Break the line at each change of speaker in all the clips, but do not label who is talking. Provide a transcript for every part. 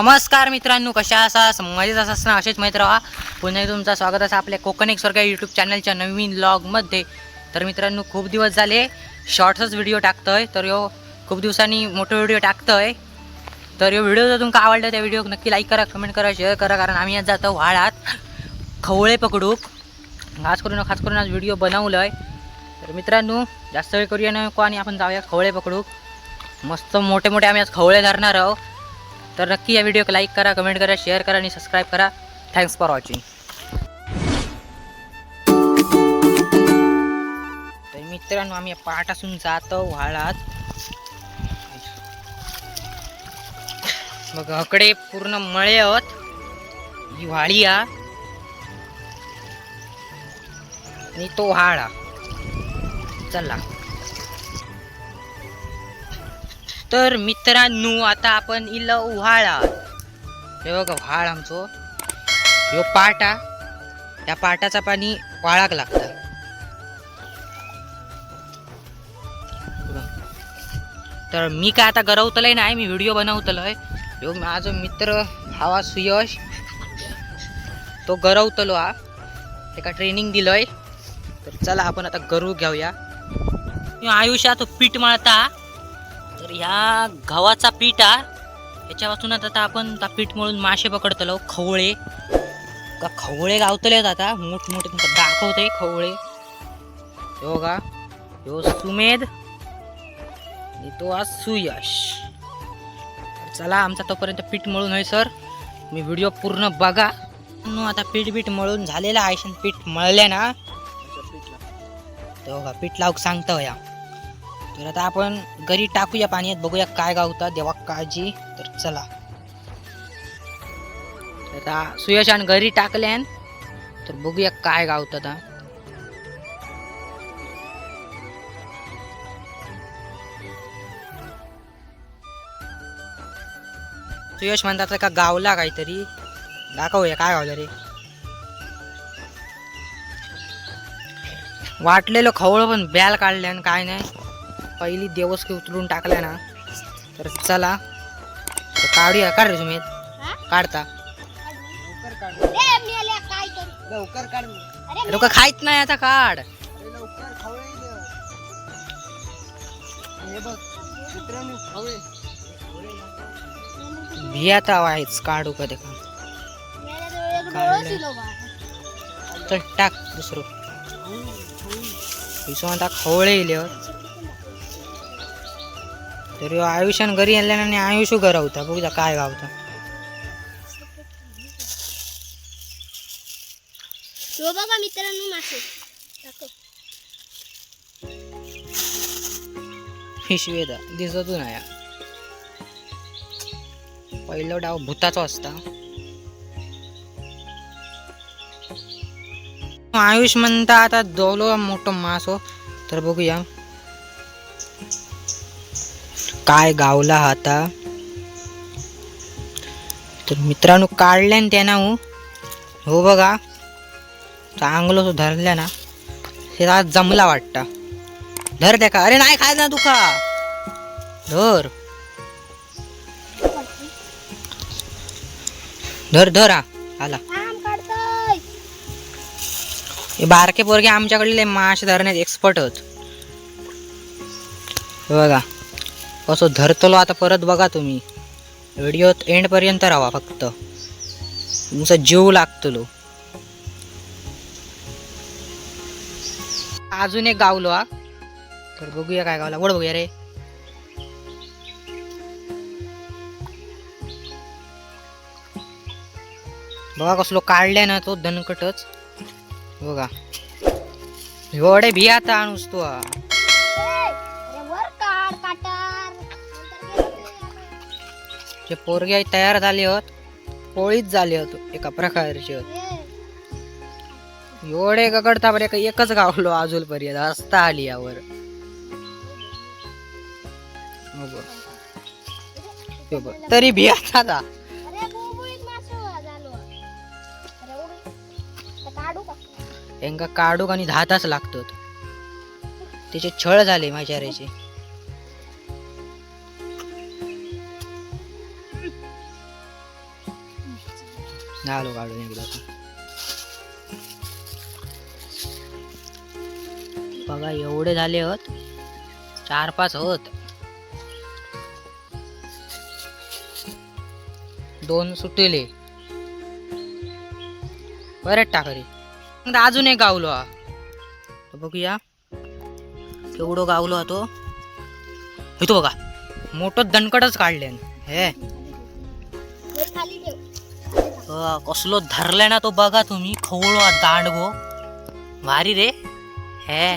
नमस्कार मित्रांनो कशा असा मजेत ना? असेच माहीत राहा. पुन्हा तुमचं स्वागत असं आपल्या कोकण एक स्वर्ग यूट्यूब चॅनलच्या नवीन ब्लॉगमध्ये तर मित्रांनो खूप दिवस झाले. शॉर्ट्सच व्हिडिओ टाकतोय. तर यो खूप दिवसांनी मोठं व्हिडिओ टाकतोय. तर यो व्हिडिओ जर तुमका आवडला त्या व्हिडिओ नक्की लाईक करा कमेंट करा शेअर करा कारण आम्ही आज जातो व्हाळात खवळे पकडूक. खास करून खास करून आज व्हिडिओ बनवलं आहे तर मित्रांनो जास्त वेळ करूया नको आणि आपण जाऊया खवळे पकडूक. मस्त मोठे मोठे आम्ही आज खवळे धरणार आहोत तर नक्की या व्हिडिओ लाईक करा कमेंट करा शेअर करा आणि सबस्क्राईब करा. थँक्स फॉर वॉचिंग तर मित्रांनो आम्ही पहाटासून जातो व्हाळात. मग हकडे पूर्ण मळे आहोत. ही व्हाळी आणि तो व्हाळा. चला. तर मित्रांनो आता आपण इल उहाळा. हे बघा व्हाळ आमचो. ह्यो पाटा. त्या पाटाचा पाणी वाळाक लागतं. तर मी काय आता गरवतलंय नाही मी व्हिडिओ बनवतलोय. ह्यो माझा मित्र हवा सुयश तो गरवतलो हा. एका ट्रेनिंग दिलोय. तर चला आपण आता गरू घेऊया. आयुष्यात पीठ मळता. तर ह्या गव्हाचा पीठ याच्यापासून आता आपण त्या पीठ मळून मासे पकडतलो खवळे. का खवळे गावतले आता मोठमोठे तुमका दाखवते खवळे. हो का ह्यो सुमेध आणि तो आज सुयश. चला आमचा तोपर्यंत पीठ मळून होय सर. मी व्हिडिओ पूर्ण बघा. नो आता पीठ बीठ मळून झालेलं आहे पीठ मळल्या ना पीठ लावूक सांगतो या तर आता आपण घरी टाकूया पाण्यात बघूया काय गावता देवा काळजी. तर चला. तर आता सुयशान घरी टाकल्यान तर बघूया काय गावतं आता. सुयश म्हणतात का गावला काहीतरी. दाखवूया काय गावलं रे. वाटलेलं खवळ पण बॅल काढल्यान काय नाही. पहिली देवस की उचलून टाकल्या ना तर चला तर काढूया काढ रे सुमित काढता
लवकर काढ अरे
लोक खायत नाही आता काढ.
लवकर खवळे हे बघ मित्रांनो खवळे
बिया तर आहेच काढू कधी का तर टाक दुसरं. हिशो आता खवळे येल्यावर तर आयुष्यान घरी आणल्यानं आणि आयुष्य घर होता. बघूया काय गावता.
बघा मित्रांनो मासे.
पिशवेदा दिसत नाही पहिलं डाव भूताचा असता. आयुष म्हणता आता दोलो मोठं मास हो. तर बघूया. काय गावला आता? तर मित्रांनो काढल्यान त्यानं हो. हो. बघा. चांगलं तो धरल्या ना. हे जमला वाटतं. धर त्या का? अरे नाही खाय ना तुका धर. धर धर हा. आला. हे बारके पोरगे आमच्याकडले मासे धरण्यात एक्सपर्ट होत बघा. असं धरतलो आता परत बघा तुम्ही. व्हिडिओत एंड पर्यंत राहा फक्त. तुमचा जीव लागतलो. अजून एक गावलो हा. तर बघूया काय गावला. वड बघूया रे. बघा कसलो काढल्या ना तो धनकटच. बघा. एवढे भिया आता आणूस तू जे पोरगे तयार झाले होत पोळीच झाले होत एका प्रकारचे होत. एवढे गकडता बरे एकच गावलो अजून पर्यंत हसता आली यावर. हो. तरी भी आता दा.
अरे बुळबुळीत मासे झालो अरे उडी. आता काढू का?
यांका काढूक आणि दहा तास लागतात. त्याचे छळ झाले माझ्या रेचे आलो काढून एकदा बघा एवढे झाले होत. चार पाच होत. दोन सुटेले. बरेच टाकरी. अजून एक गावलो हा. बघूया. केवढं गावलो हा तो. हे तो बघा मोठं दणकटच काढले. हे. कसलो धरलाय ना तो बघा तुम्ही खवळो दांडगो भारी रे. हे.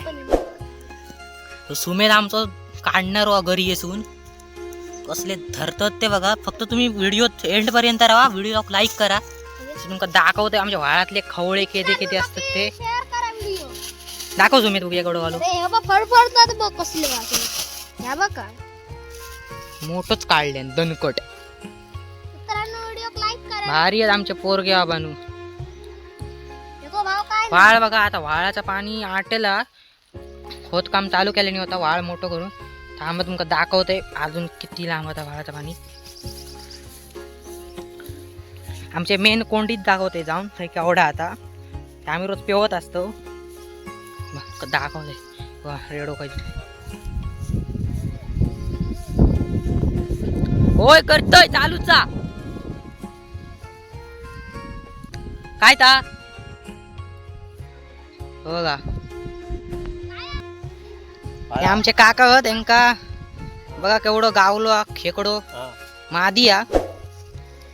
तो सुमेध आमचं काढणार वा घरी येसून. कसले धरतात ते बघा. फक्त तुम्ही व्हिडिओ एंड पर्यंत राहा व्हिडिओ लाईक करा. तुमका दाखवते आमच्या वाळातले खवळे केदे किती असतात ते. दाखव बघ एकडं घालू मोठंच काढले दणकट. भारी आहेत आमचे पोरगे
काय
वाळ बघा आता वाळाचं पाणी आटेला खोदकाम चालू केल्याने होता वाळ मोठं करून. थांब तुमका दाखवते अजून किती लांब होता वाळाचं पाणी. आमचे मेन कोंडीत दाखवते जाऊन थंय केवढा आता. आम्ही रोज पेवत असतो. दाखवते. वा रेडो काही होय करतोय चालूचा. काय ता हो का हे आमचे काका हो त्यांका. बघा केवढं गावलो हा, खेकडो. मादी हा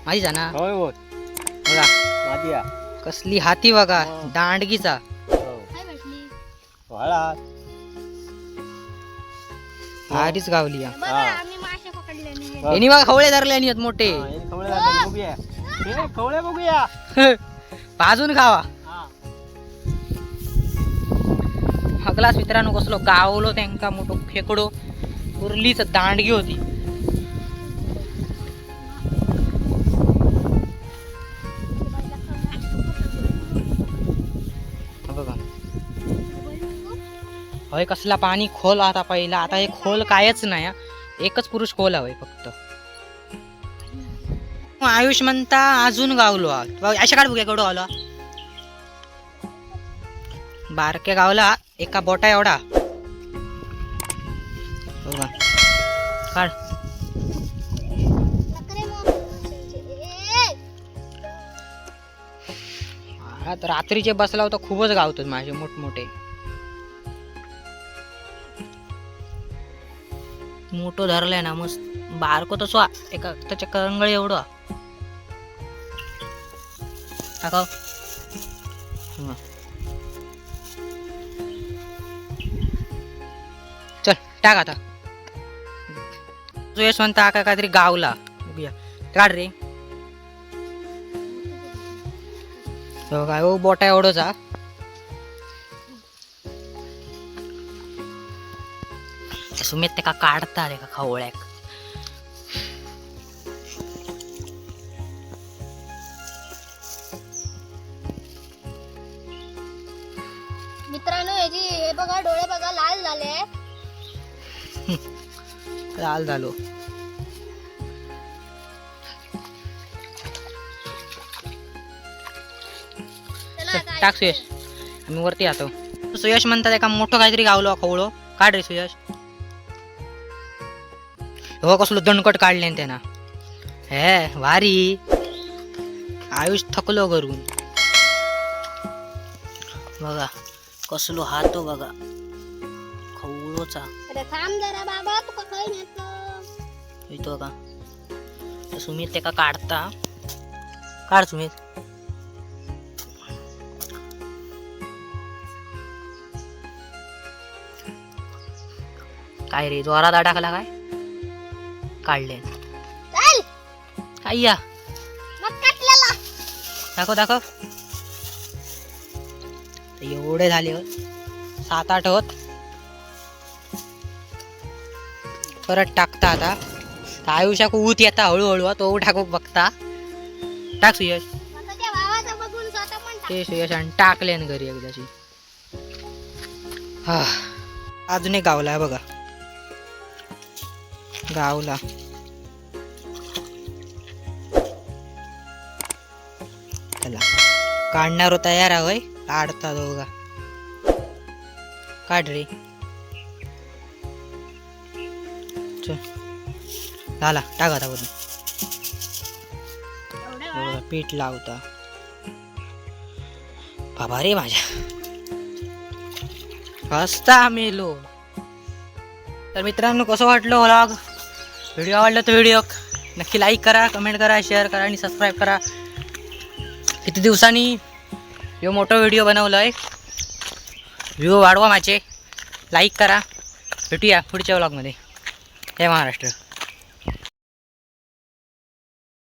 मादी जा ना?
होय होय.
बघा.
मादिया.
कसली हाती बघा.
हो.
दांडगीचा.
भेटली
वाळा.
भारीच गावली हा.
बघा
हा. हा.
यांनी खवळे धरले आहेत मोठे.
खवळे लागले, बघूया हे खवळे बघूया.
भाजून खावा.
हा.
हगलाच मित्रांनो कसलो गावलो त्यांका मोठो खेकडो. उरलीच दांडगी होती. बघा. होय कसला पाणी खोल आता पहिला. आता हे खोल कायच नाही. एकच पुरुष खोल हवंय फक्त. आयुष म्हणता अजून गावलो. हा. अशा काढ बघूया केवढं गावलो बारक्या गावला एका बोटा एवढा. काढ. रात्रीचे बसला होता खूपच गावतात माझे मोठमोठे. मोठं धरलंय ना मस्त. बारको तसो हा. एका त्याच्या करंगळी एवढं. टाकाव. चल टाक आता तू यशवंत का काहीतरी गावला बघूया काढ रे काय हो बोटा एवढंच हा सुमित ते का काढतात एका खवळ्याक
लाल झालो.
टाक सुयश. आम्ही वरती जातो सुयश म्हणतात एका मोठं काहीतरी गावलो खवळो काढ रे सुयश. हो कसलो दणकट काढले त्यानं. हे भारी आयुष थकलो करून बघा कसलो हातो बघा. खवळोचा
अरे थांब जरा बाबा.
येतो का सुमित ते का काढता? काढ सुमित. काय रे जोरात अडकला काय? काढले.
चल.
काय या
मग कटलेला
दाखव दाखव. एवढे झाले सात आठ होत. परत टाकता आता. आयुष्याक ऊत येता हळूहळू तो टाकू बघता. टाक सुयश. ते सुयश आणि टाकले न घरी एकदाची हा. अजून एक गावला आहे बघा. गावला. काढणार तयार होय. काढता दोघा. काढ रे. चल. झाला टाका आता वरून. पीठ लावता. बाबा रे माझ्या. हसता मेलो तर मित्रांनो कसं वाटलं व्लॉग व्हिडिओ आवडला तर व्हिडिओ नक्की लाईक करा कमेंट करा शेअर करा आणि सबस्क्राईब करा. किती दिवसांनी यो मोठा व्हिडिओ बनवला आहे व्ह्यू वाढवा माझे. लाईक करा. भेटूया पुढच्या व्लॉगमध्ये जय महाराष्ट्र.